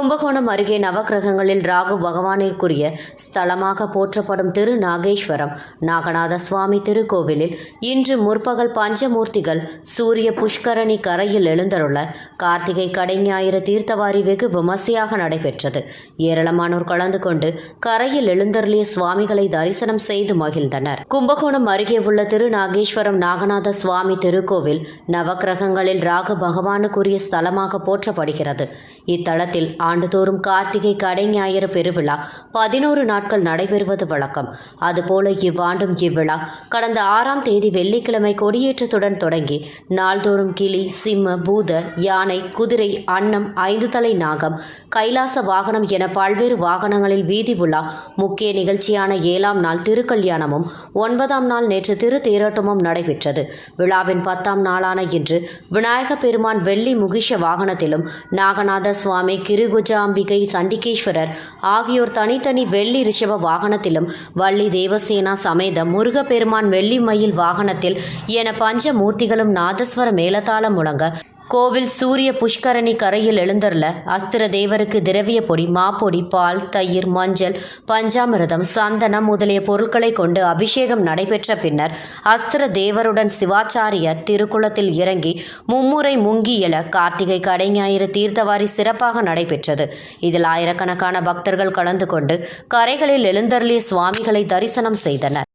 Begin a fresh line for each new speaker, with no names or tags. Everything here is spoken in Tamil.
கும்பகோணம் அருகே நவக்கிரகங்களில் ராகு பகவானிற்குரிய ஸ்தலமாக போற்றப்படும் திரு நாகேஸ்வரம் நாகநாத சுவாமி திருக்கோவிலில் இன்று முற்பகல் பஞ்சமூர்த்திகள் சூரிய புஷ்கரணி கரையில் எழுந்தருள கார்த்திகை கடைஞாயிறு தீர்த்தவாரி வெகு விமர்சையாக நடைபெற்றது. ஏராளமானோர் கலந்து கொண்டு கரையில் எழுந்தருளிய சுவாமிகளை தரிசனம் செய்து மகிழ்ந்தனர். கும்பகோணம் அருகே உள்ள திரு நாகேஸ்வரம் நாகநாத சுவாமி திருக்கோவில் நவக்கிரகங்களில் ராகு பகவானுக்குரிய ஸ்தலமாக போற்றப்படுகிறது. இத்தலத்தில் ஆண்டுதோறும் கார்த்திகை கடை ஞாயிறு பெருவிழா பதினோரு நாட்கள் நடைபெறுவது வழக்கம். அதுபோல இவ்வாண்டும் இவ்விழா கடந்த ஆறாம் தேதி வெள்ளிக்கிழமை கொடியேற்றத்துடன் தொடங்கி நாள்தோறும் கிளி சிம்ம பூத யானை குதிரை அன்னம் ஐந்து தலை நாகம் கைலாச வாகனம் என பல்வேறு வாகனங்களில் வீதி உலா முக்கிய நிகழ்ச்சியான ஏழாம் நாள் திருக்கல்யாணமும் ஒன்பதாம் நாள் நேற்று திரு தேரோட்டமும் நடைபெற்றது. விழாவின் பத்தாம் நாளான இன்று விநாயக பெருமான் வெள்ளி முகிஷ வாகனத்திலும் நாகநாத சுவாமி கிருகுஜாம்பிகை சண்டிகேஸ்வரர் ஆகியோர் தனித்தனி வெள்ளி ரிஷப வாகனத்திலும் வள்ளி தேவசேனா சமேத முருகப்பெருமான் வெள்ளி மயில் வாகனத்தில் என பஞ்ச மூர்த்திகளும் நாதஸ்வர மேலதாளம் முழங்க கோவில் சூரிய புஷ்கரணி கரையில் எழுந்தருள அஸ்திர தேவருக்கு திரவிய பொடி மாப்பொடி பால் தயிர் மஞ்சள் பஞ்சாமிரதம் சந்தனம் முதலிய பொருட்களை கொண்டு அபிஷேகம் நடைபெற்ற பின்னர் அஸ்திர தேவருடன் சிவாச்சாரியர் திருக்குளத்தில் இறங்கி மும்முறை முங்கி எழ கார்த்திகை கடைஞாயிறு தீர்த்தவாரி சிறப்பாக நடைபெற்றது. இதில் ஆயிரக்கணக்கான பக்தர்கள் கலந்து கொண்டு கரைகளில் எழுந்தருளிய சுவாமிகளை தரிசனம் செய்தனர்.